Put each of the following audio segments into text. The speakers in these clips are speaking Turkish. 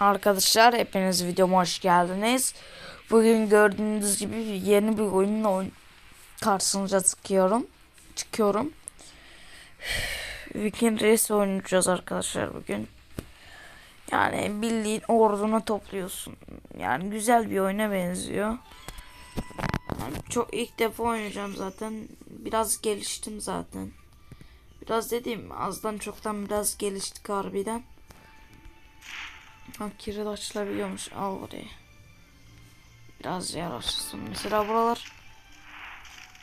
Arkadaşlar hepiniz videoma hoş geldiniz. Bugün gördüğünüz gibi yeni bir oyunla oyun karşınıza çıkıyorum. Çıkıyorum. Viking Race oynayacağız arkadaşlar bugün. Yani bildiğin ordunu topluyorsun. Yani güzel bir oyuna benziyor. Çok ilk defa oynayacağım zaten. Biraz geliştim zaten. Biraz dediğim azdan çoktan biraz geliştik harbiden. Ha kirit açılabiliyormuş. Al burayı. Biraz yer açılsın. Mesela buralar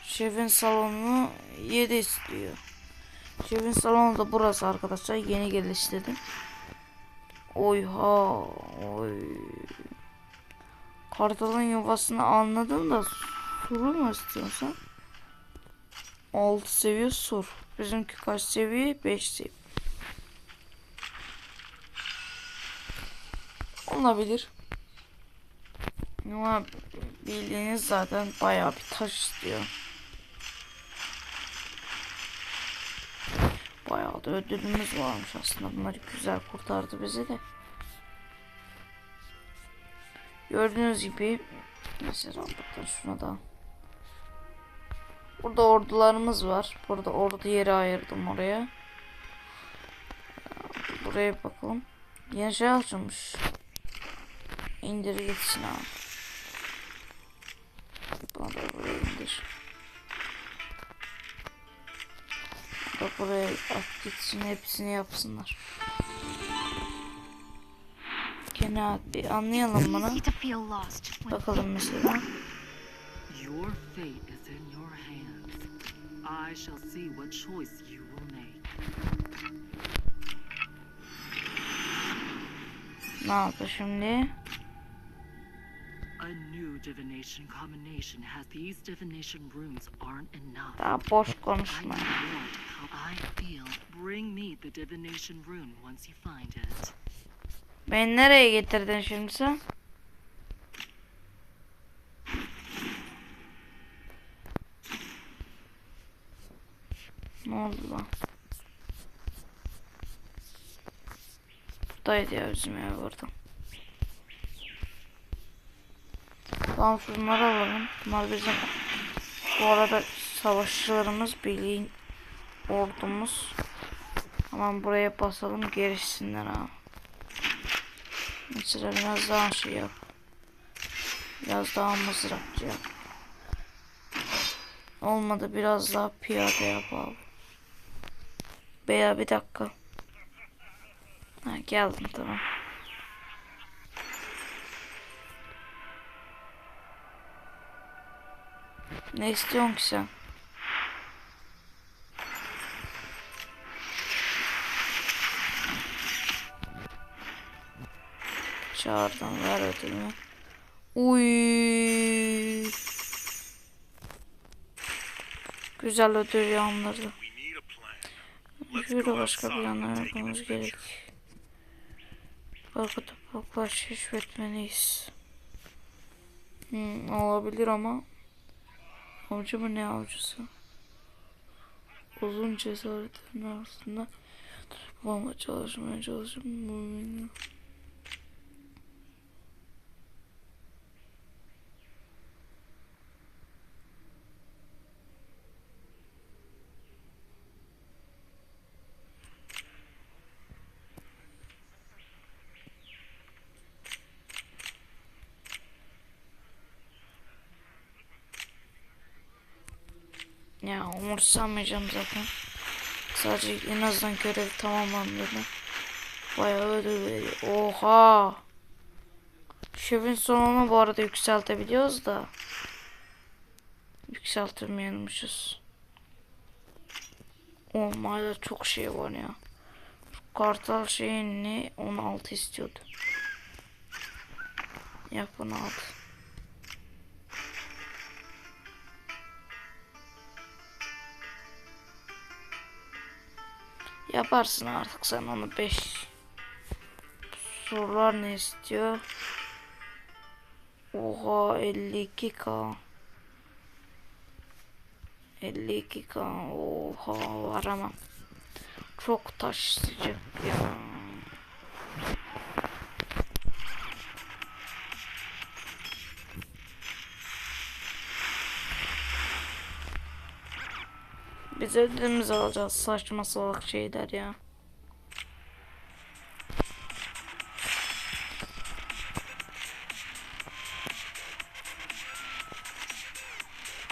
şefin salonunu 7 istiyor. Şefin salonu da burası arkadaşlar. Yeni geliştirdim. Oyha. Oy. Kartalın yuvasını anladım da suru mu istiyorsan? 6 seviye sur. Bizimki kaç seviye? 5 seviye. Olabilir. Ama bildiğiniz zaten bayağı bir taş istiyor. Bayağı da ödülümüz varmış aslında. Bunlar güzel kurtardı bizi de. Gördüğünüz gibi mesela bakın şuna da. Burada ordularımız var. Burada ordu yeri ayırdım oraya. Buraya bakalım. Yeni şey açılmış. İndir gitsin abi. Bunu da buraya indir. Bunu da buraya at gitsin hepsini yapsınlar. Gene at bir anlayalım bunu. Easy to feel lost when Bakalım mesela. Your fate is in your hands. I shall see what choice you will make. Ne yaptı şimdi? Divination combination has these divination runes aren't enough. Daha boş konuşma. I feel. Bring me the divination rune once you find it. Beni nereye getirdin şimdi sen? Ne oldu lan? Buradaydı ya bizim ev orada. Tamam şunları alalım. Bunlar bizim bu arada savaşçılarımız bildiğin ordumuz. Hemen buraya basalım gelişsinler ha. Mesela biraz daha şey yap. Biraz daha mızrakçı yap. Olmadı biraz daha piyade yap abi. Veya bir dakika. Ha geldim tamam. Ne istiyorsun ki sen? Çağırdan ver ödülümü. Uy. Güzel ödül yağmurdu. Şöyle başka planlar yapmamız gerek. Bakı topraklar keşfetmeliyiz. Hmm, olabilir ama Avcı mı ne avcısı? Uzun cesaretlerin arasında Babama çalışmaya çalışıyorum. Bu benim. Ya umursamayacağım zaten. Sadece en azından görev tamamlandığını. Bayağı ödül. Oha. Şefin sonunu bu arada yükseltebiliyoruz da. Yükseltemiyormuşuz. Oğlum hala çok şey var ya. Kartal şeyini 16 istiyordu. Yap 16. Yaparsın artık sen onu 5. Sorular ne istiyor? Oha 52k. 52k. Oha varamam. Çok taş istiyor ya. Biz ödülümüzü alacağız. Saçma salak şeyler ya.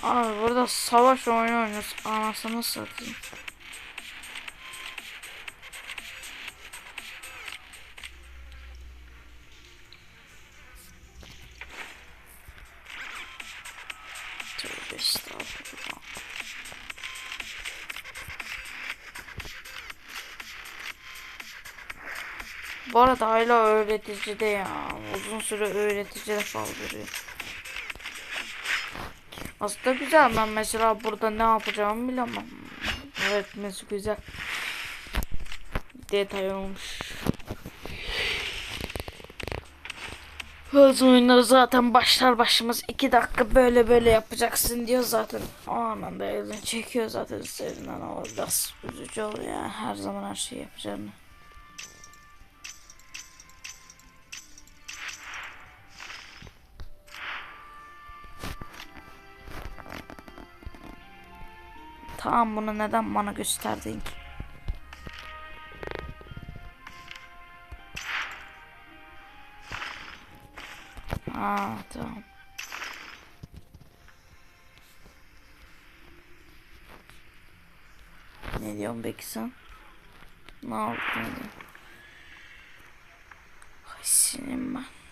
Abi burada savaş oyunu oynuyoruz. Anasını satayım. Bu arada hala öğreticide ya. Uzun süre öğreticide kaldırıyor. Aslında güzel. Ben mesela burada ne yapacağımı bilemem. Öğretmesi güzel. Detay olmuş. Bazı oyunları zaten başlar başımız iki dakika böyle böyle yapacaksın diyor zaten. O anında elini çekiyor zaten üzerinden o biraz üzücü oluyor her zaman her şeyi yapacağını. Tamam bunu neden bana gösterdin ki? Aa tamam. Ne diyorsun peki sen? Ne yaptın? Ay senin ben.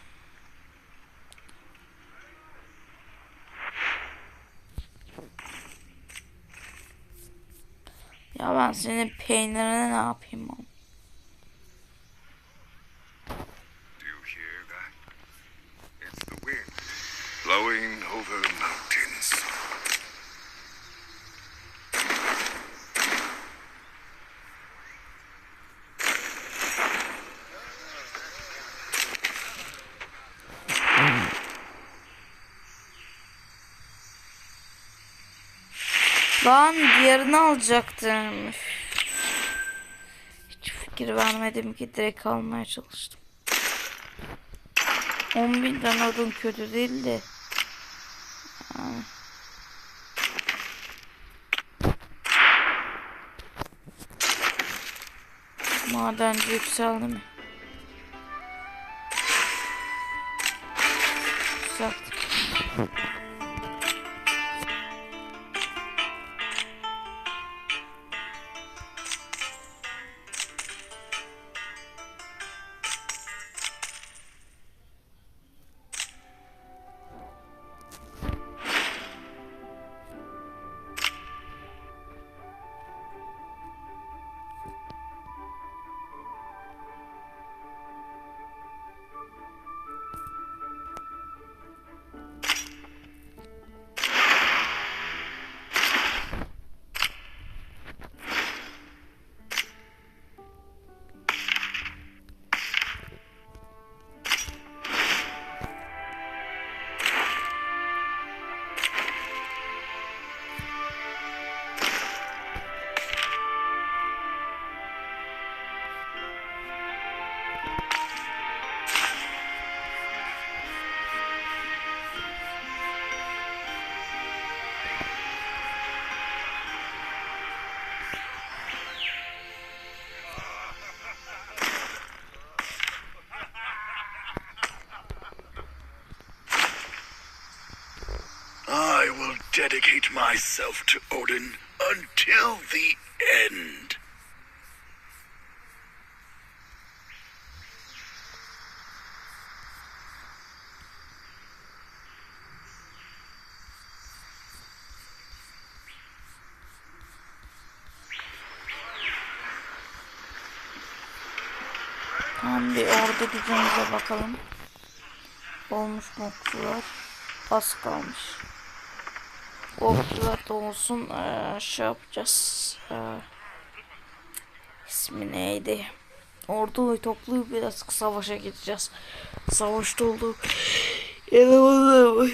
Senin peynirine ne yapayım? Do you hear that? It's the wind blowing over mountains. Lan diğerini alacaktım. Hiç fikir vermedim ki direkt almaya çalıştım. 10 bin tane odun kötü değil de. Madenci yükseldi mi? Yükseltti. dedicate myself to Odin until the end. Tamam bir ordu bakalım. Olmuş mu okçular? Az kalmış. Okçular da olsun. Ee, şey yapacağız. Ee, ismi neydi? Orduyu toplayıp biraz savaşa gideceğiz. Savaşta olduk. Yanımızda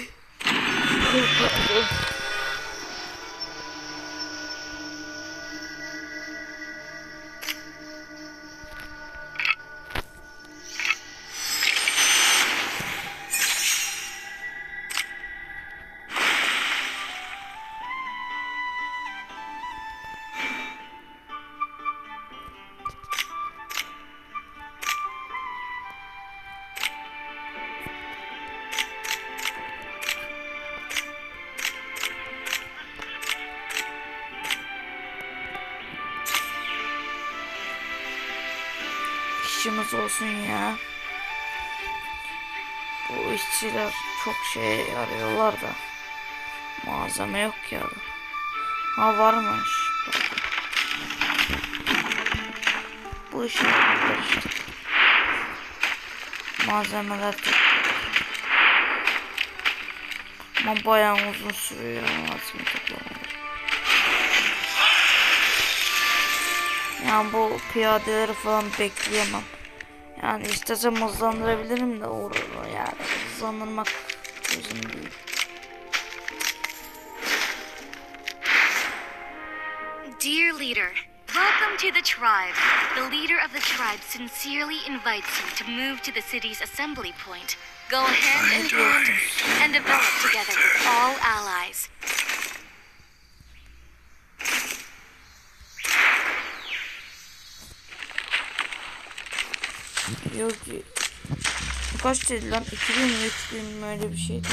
işçimiz olsun ya. Bu işçiler çok şey arıyorlar da. Malzeme yok ya. Ha varmış. Bu işi işte. Malzemeler topluyorlar. Ama bayağı uzun sürüyor malzeme toplamaları. Yani bu piyadeleri falan bekleyemem. Yani istesem hızlandırabilirim de uğrur yani hızlandırmak çözüm değil. Dear leader, welcome to the tribe. The leader of the tribe sincerely invites you to move to the city's assembly point. Go ahead and build and develop together with all allies. Yok ki. Kaç dedi lan? 2000 mi 3000 mi öyle bir şeydi.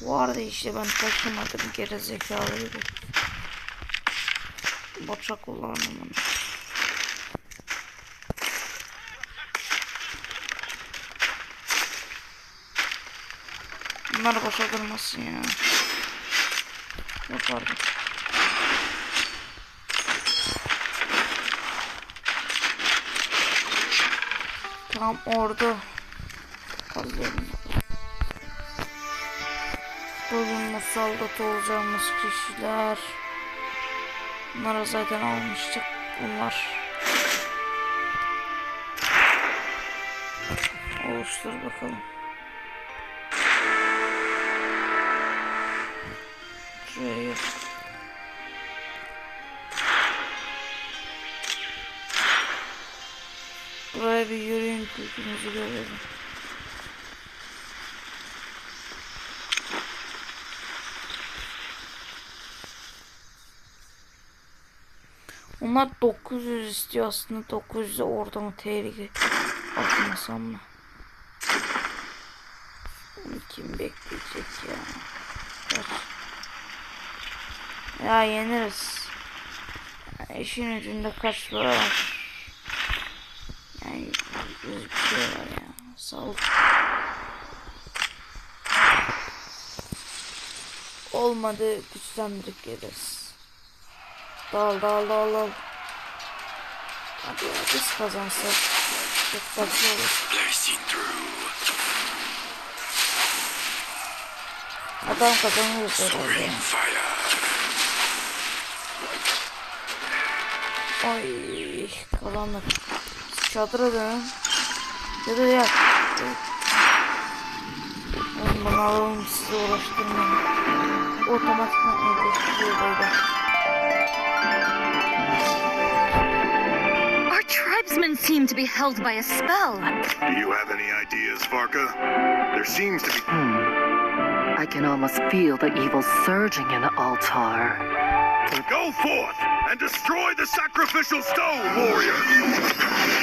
Vardı işte ben taşımadım geri zekalıydı. Boça kullandım onu. Bunlar boşa durmasın ya. Yok Tam orada. Alıyorum. Bugün musallat olacağımız kişiler. Bunları zaten almıştık. Bunlar. Oluştur bakalım. Kültürümüzü görelim. Onlar 900 istiyor aslında 900'e orada mı tehlike atmasam mı? Onu kim bekleyecek ya? Kaç? Ya yeniriz. Yani işin ucunda kaç var? Var ya. Sağlık. Olmadı güçlendirip geliriz. Dal dal dal dal. Hadi ya biz kazansak. Çok tatlı olur. Adam kazanırız herhalde. Ay kalanlar. Çadıra dön. Ya da ya. Oğlum bunu alalım sizi uğraştırmayın. Otomatikman evdeştiriyor böyle. Our tribesmen seem to be held by a spell. Do you have any ideas, Varka? There seems to be. Hmm. I can almost feel the evil surging in the Altar. Go forth and destroy the sacrificial stone, warrior!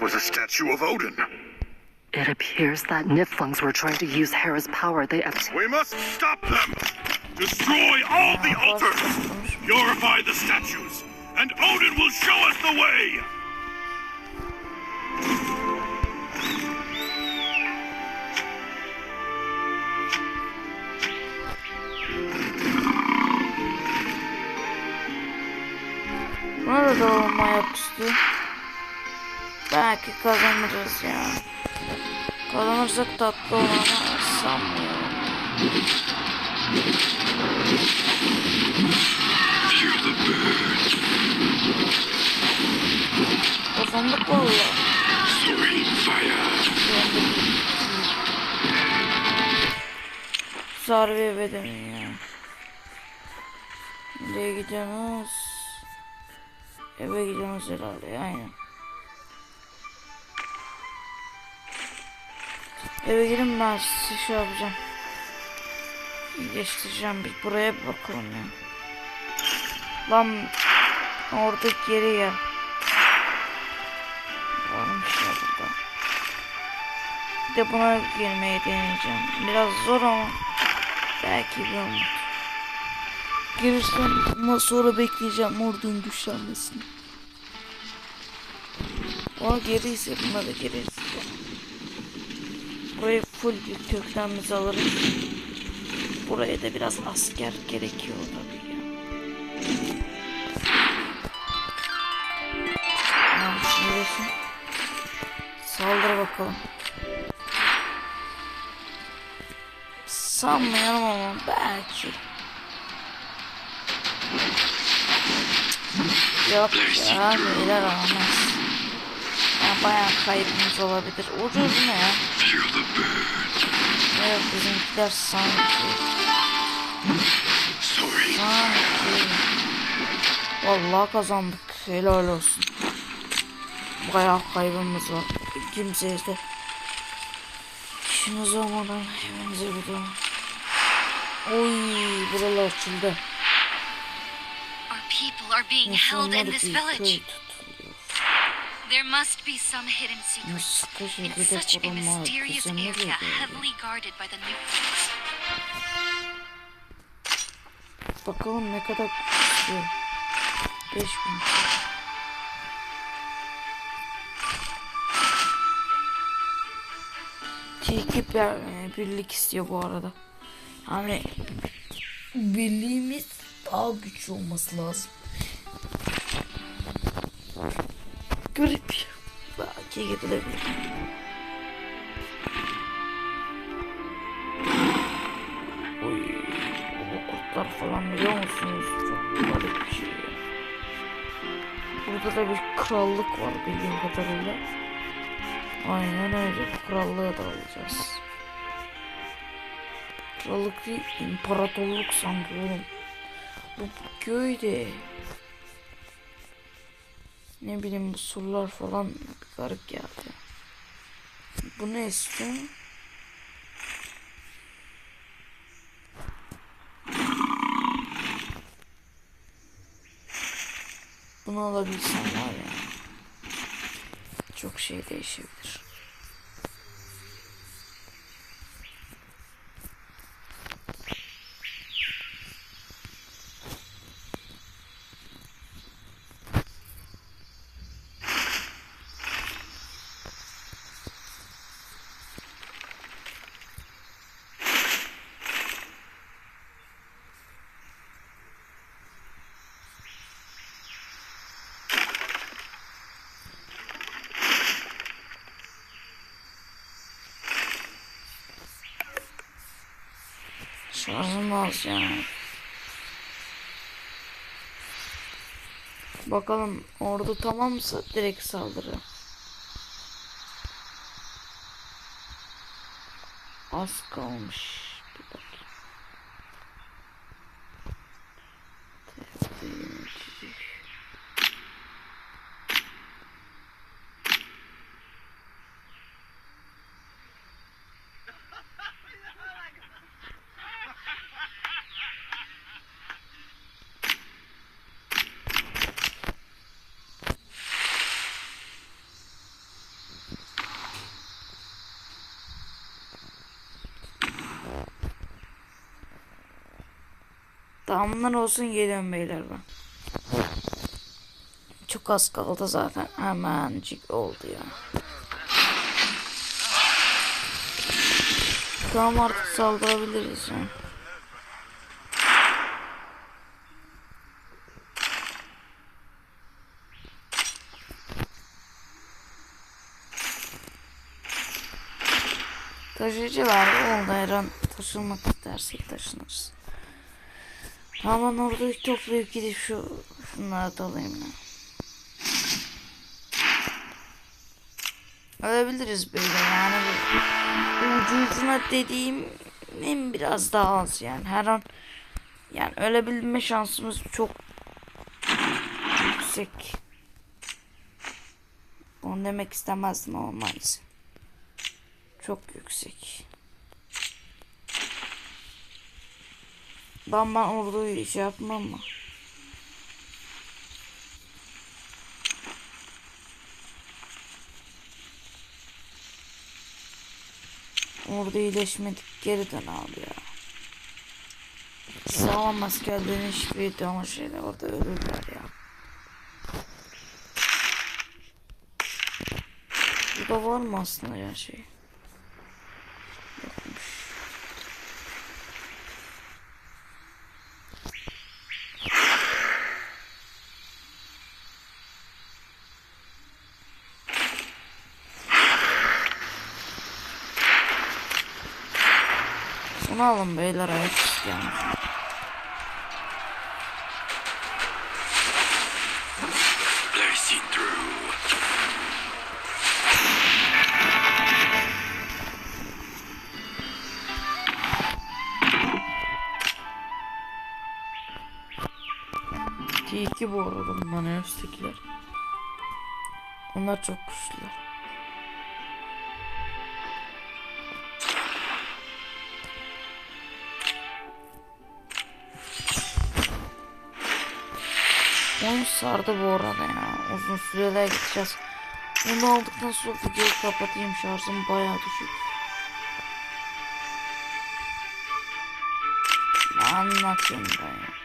Was a statue of Odin. It appears that Niflungs were trying to use Hera's power. They obtained. We must stop them! Destroy all the altars! Purify the statues! And Odin will show us the way! Buna da doğma yapıştı. Belki kazanırız ya. Kazanırsak tatlı ama sanmıyorum. Kazandık valla. Zarbe bedeni ya. Nereye gidiyorsunuz? Eve gidiyoruz herhalde aynen. Eve gidin ben size şey yapacağım. Geçtireceğim bir buraya bir bakalım ya. Lan oradaki yere gel. Varmış ya burada. Bir de buna girmeyi deneyeceğim. Biraz zor ama belki bir umut. Girirsem ama sonra bekleyeceğim ordunun güçlenmesini. Ama geriyse buna da gireriz. Full bir köklenmesi alırız. Buraya da biraz asker gerekiyor tabii ya. Tamam şimdi Saldır bakalım. Sanmıyorum ama belki. Yok ya beyler olmaz. Ya bayağı kaybımız olabilir. Ucuz ne ya? Evet bizimkiler sanki. Sorry. Sanki. Vallahi kazandık. Helal olsun. Bayağı kaybımız var. Kimseye de işimiz olmadan evimize gidelim. Oy buralar açıldı. Our people are being held in this bir village. There must be some hidden secret. Sıkı In şekilde such a mysterious area, heavily guarded by the Newfields. Bakalım ne kadar istiyor. 5000. Çekip bir e, birlik istiyor bu arada. Hani birliğimiz daha güçlü olması lazım. Garip. Belki gidilebilir. Oy, o kurtlar falan biliyor musunuz? Çok garip bir şey. Burada da bir krallık var bildiğim kadarıyla. Aynen öyle. Krallığı da alacağız. Krallık değil, imparatorluk sanki oğlum. Bu köyde. Ne bileyim bu surlar falan garip geldi. Bu ne istiyor? Bunu alabilsem var ya. Çok şey değişebilir. Şarjım yani. Bakalım ordu tamamsa direkt saldırı. Az kalmış. Tamamlar olsun geliyorum beyler ben. Çok az kaldı zaten. Hemencik oldu ya. Tamam artık saldırabiliriz ya. Taşıyıcılar oldu her an taşınmak istersek taşınırız. Tamam orada toplayıp gidip şu şunları da alayım ben. Ölebiliriz böyle yani ucu ucuna dediğim en biraz daha az yani her an yani ölebilme şansımız çok yüksek. Onu demek istemezdim ama maalesef. Çok yüksek. Ben ben orduyu şey yapmam mı? Orada iyileşmedik geri dön abi ya. Sağlam askerlerin hiçbiri ama şeyler orada ölürler ya. Burada var mı aslında ya şey? Bunu alın beyler ayak isteyen. İki bu arada bunların en üsttekiler. Onlar çok güçlüler. Oyun sardı bu arada ya. Uzun süreler gideceğiz. Bunu aldıktan sonra videoyu kapatayım. Şarjım bayağı düşük. Anlatayım ben ya.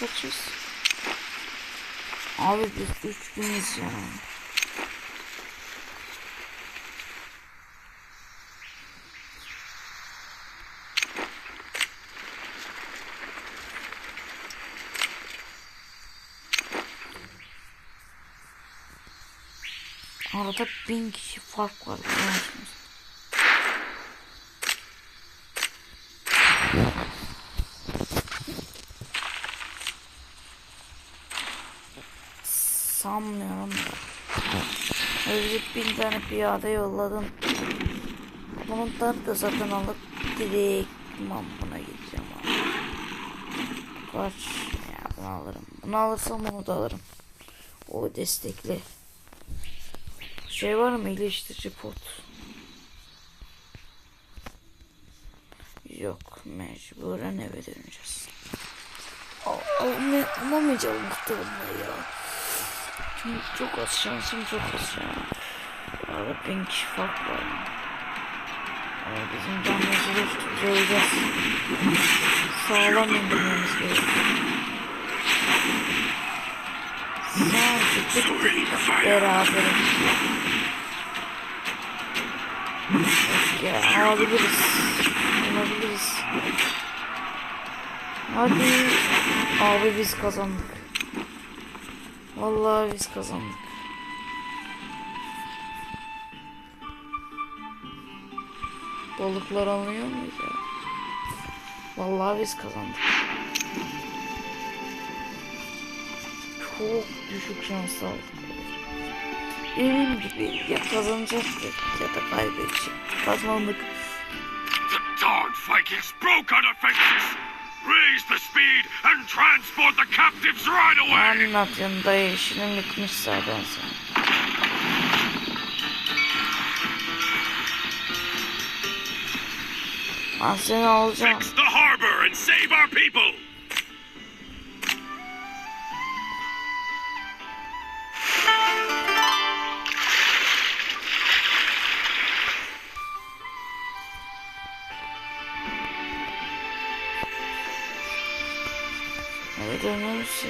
Kaçız? Abi biz üç güniz ya. Arada bin kişi fark var biliyor? Sanmıyorum da. Öyle bin tane piyade yolladım. Bunun da zaten alıp direkt buna gideceğim abi. Kaç ya bunu alırım. Bunu alırsam bunu da alırım. O destekli. Şey var mı iyileştirici pot? Yok mecburen eve döneceğiz. Alamayacağım muhtemelen ya. Çünkü çok az şansım çok az ya. Arada bin kişi fark var. Ama bizim canımızı tutacağız. Sağlam indirmemiz gerekiyor. Sadece Three fire. beraber. Ya alabiliriz. Alabiliriz. Hadi. Abi biz kazandık. Vallahi biz kazandık. Balıklar alınıyor muyuz ya? Vallahi biz kazandık. Çok düşük şans aldık. Benim gibi ya kazanacaktık ya da kaybedecektik. Kazandık. The dog Vikings broke our defenses. Raise the speed and transport the captives right away. Anlatıyorsun dayı işinin bitmiş zaten sen. Ben seni alacağım. Fix the harbor and save our people. Eve dönüyoruz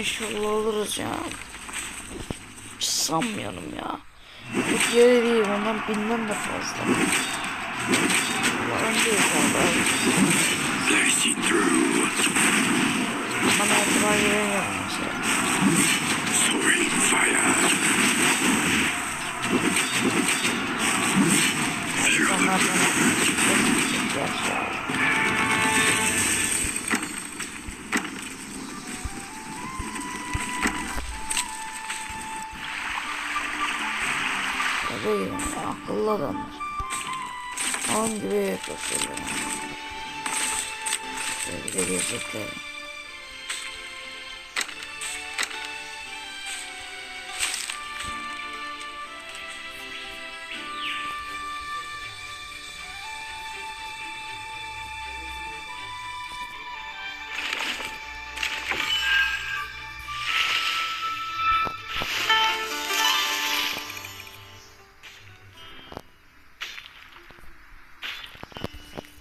inşallah alırız ya. Hiç sanmıyorum ya. Bu diğeri değil ondan binden de fazla. Umarım değil galiba. Bana itibar veremiyorum mesela.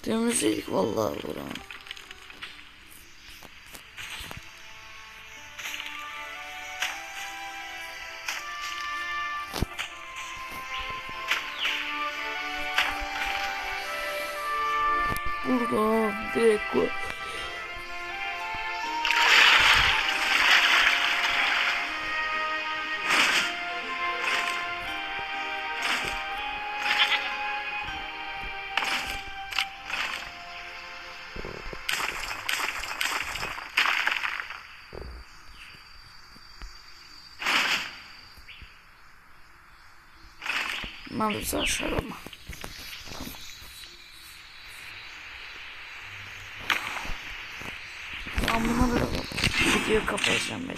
Temizledik vallahi. Burada Malız aşağıma. Ben bunu da video kapatacağım ben.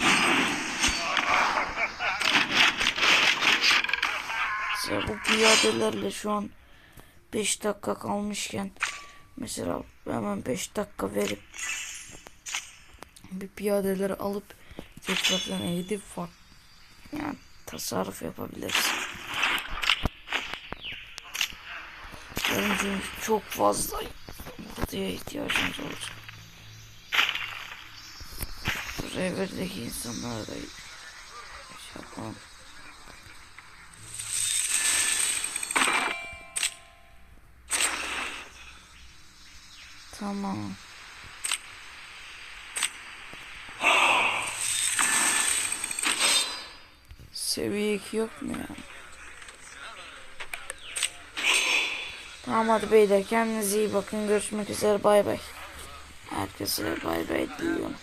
Mesela bu piyadelerle şu an 5 dakika kalmışken mesela hemen 5 dakika verip bir piyadeleri alıp tekrardan eğidip fark yani tasarruf yapabiliriz. Benim çünkü çok fazla buraya ihtiyacımız olacak. Revirdeki insanlara da şey yapalım. Tamam. Seviye 2 yok mu ya? Tamam hadi beyler kendinize iyi bakın. Görüşmek üzere bay bay. Herkese bay bay diliyorum.